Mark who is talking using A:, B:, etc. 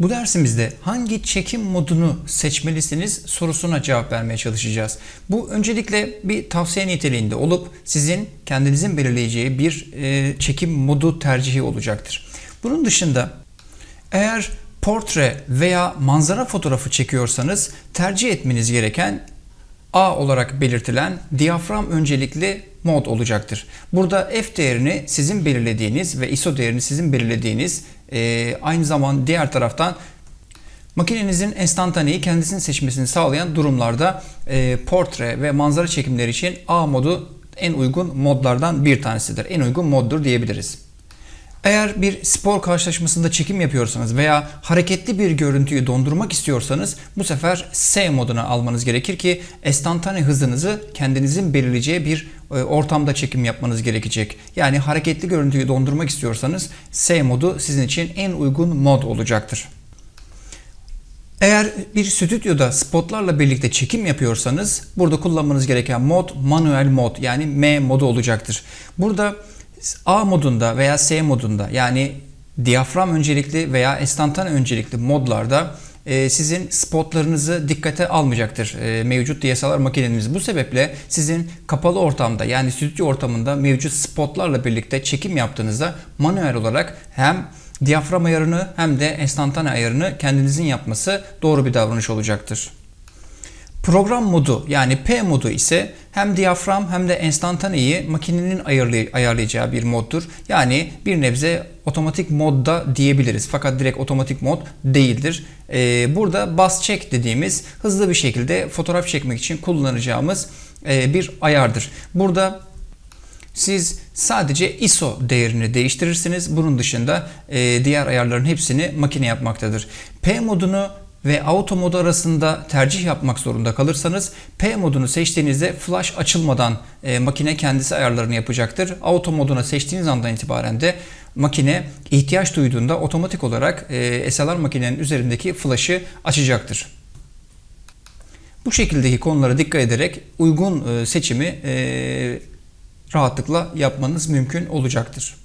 A: Bu dersimizde hangi çekim modunu seçmelisiniz sorusuna cevap vermeye çalışacağız. Bu öncelikle bir tavsiye niteliğinde olup sizin kendinizin belirleyeceği bir e, çekim modu tercihi olacaktır. Bunun dışında eğer portre veya manzara fotoğrafı çekiyorsanız tercih etmeniz gereken A olarak belirtilen diyafram öncelikli mod olacaktır. Burada f değerini sizin belirlediğiniz ve ISO değerini sizin belirlediğiniz e, aynı zaman diğer taraftan makinenizin enstantaneyi kendisini seçmesini sağlayan durumlarda e, portre ve manzara çekimleri için A modu en uygun modlardan bir tanesidir. En uygun moddur diyebiliriz. Eğer bir spor karşılaşmasında çekim yapıyorsanız veya hareketli bir görüntüyü dondurmak istiyorsanız bu sefer S moduna almanız gerekir ki enstantane hızınızı kendinizin belirleyeceği bir e, ortamda çekim yapmanız gerekecek. Yani hareketli görüntüyü dondurmak istiyorsanız S modu sizin için en uygun mod olacaktır. Eğer bir stüdyoda spotlarla birlikte çekim yapıyorsanız burada kullanmanız gereken mod manuel mod yani M modu olacaktır. Burada A modunda veya S modunda yani diyafram öncelikli veya enstantane öncelikli modlarda e, sizin spotlarınızı dikkate almayacaktır e, mevcut DSLR makineniz. Bu sebeple sizin kapalı ortamda yani stüdyo ortamında mevcut spotlarla birlikte çekim yaptığınızda manuel olarak hem diyafram ayarını hem de enstantane ayarını kendinizin yapması doğru bir davranış olacaktır. Program modu yani P modu ise hem diyafram hem de enstantaneyi makinenin ayarlay- ayarlayacağı bir moddur. Yani bir nebze otomatik modda diyebiliriz. Fakat direkt otomatik mod değildir. Ee, burada bas çek dediğimiz hızlı bir şekilde fotoğraf çekmek için kullanacağımız e, bir ayardır. Burada siz sadece ISO değerini değiştirirsiniz. Bunun dışında e, diğer ayarların hepsini makine yapmaktadır. P modunu ve auto modu arasında tercih yapmak zorunda kalırsanız P modunu seçtiğinizde flash açılmadan e, makine kendisi ayarlarını yapacaktır. Auto moduna seçtiğiniz andan itibaren de makine ihtiyaç duyduğunda otomatik olarak e, SLR makinenin üzerindeki flash'ı açacaktır. Bu şekildeki konulara dikkat ederek uygun e, seçimi e, rahatlıkla yapmanız mümkün olacaktır.